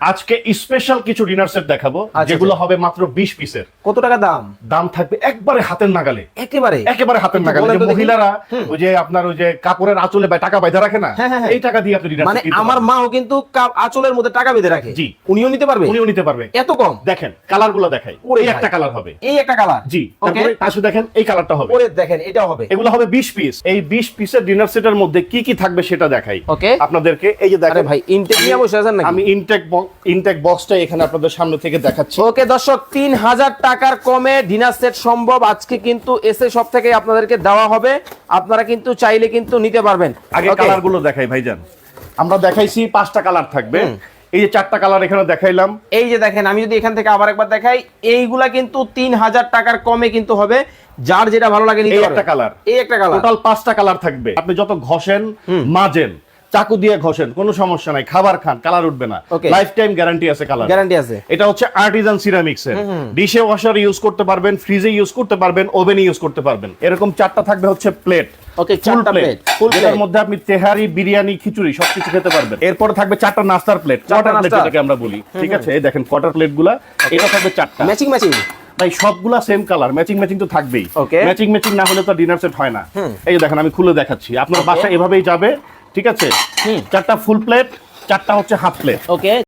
আজকে স্পেশাল কিছু dinner set দেখাবো আচ্ছা, যেগুলো হবে মাত্র বিশ পিসের কত টাকা দাম? দাম থাকবে একবারে হাতের নাগালে। একেবারে? একেবারে হাতের নাগালে। যে মহিলারা ওই যে আপনার ওই যে কাপড়ের আঁচলে বা টাকা বাইধা রাখে না হ্যাঁ, হ্যাঁ, হ্যাঁ। এই টাকা দিয়ে আপনি ডিনার মানে আমার মাও কিন্তু আঁচলের মধ্যে টাকা বেঁধে রাখে। জি। উনিও নিতে পারবে? উনিও নিতে পারবে। এত কম? দেখেন কালারগুলো দেখাই। ওরে এই একটা কালার হবে। এই একটা কালার? জি তারপরে পাশে দেখেন এই কালারটা হবে। ওরে দেখেন এটাও হবে। এগুলো হবে বিশ পিস এই বিশ পিসের ডিনার সেটের মধ্যে কি কি থাকবে সেটা দেখাই। ওকে। আপনাদেরকে এই যে দেখেন ভাই ইনটেক নিয়ে বসে আছেন নাকি? আমি ইনটেক ইনটেক বক্সটা এখানে আপনাদের সামনে থেকে দেখাচ্ছি। ওকে দর্শক তিন হাজার টাকার কমে ডিনার সেট সম্ভব। আজকে কিন্তু এসে সব থেকে আপনাদেরকে দেওয়া হবে। আপনারা কিন্তু চাইলে কিন্তু নিতে পারবেন। আগে Okay? কালারগুলো দেখাই ভাইজান। আমরা দেখাইছি পাঁচটা কালার থাকবে। এই যে চারটা কালার এখানে দেখাইলাম। এই যে দেখেন আমি যদি এখান থেকে আবার একবার দেখাই এইগুলা কিন্তু তিন হাজার টাকার কমে কিন্তু হবে। যার যেটা ভালো লাগে নিতে এই একটা কালার এই একটা কালার টোটাল পাঁচটা কালার থাকবে। আপনি যত ঘষেন মাজেন। চাকু দিয়ে ঘষেন কোনো সমস্যা নাই খাবার খান কালার উঠবে না। লাইফ টাইম গ্যারান্টি আছে কালার গ্যারান্টি আছে। এটা হচ্ছে আর্টিজান সিরামিক্স এর। ডিশে ওয়াশার ইউজ করতে পারবেন ফ্রিজে ইউজ করতে পারবেন ওভেনে ইউজ করতে পারবেন। এরকম চারটা থাকবে হচ্ছে প্লেট Okay, চারটা প্লেট plate, full যেটার plate। মধ্যে আপনি তেহারি বিরিয়ানি খিচুড়ি সবকিছু খেতে পারবেন। এরপর থাকবে চারটা নাস্তার প্লেট কোয়ার্টার প্লেট যেটাকে আমরা বলি ঠিক আছে? এই দেখেন এটা থাকবে চারটা। ম্যাচিং ম্যাচিং ভাই সবগুলা সেম কালার ম্যাচিং ম্যাচিং তো থাকবেই। ম্যাচিং না হলে তো ডিনার সেট হয় না। এই দেখেন আমি খুলে দেখাচ্ছি। আপনার বাসা এভাবেই যাবে ঠিক আছে? চারটা ফুল প্লেট চারটা হচ্ছে হাফ প্লেট ওকে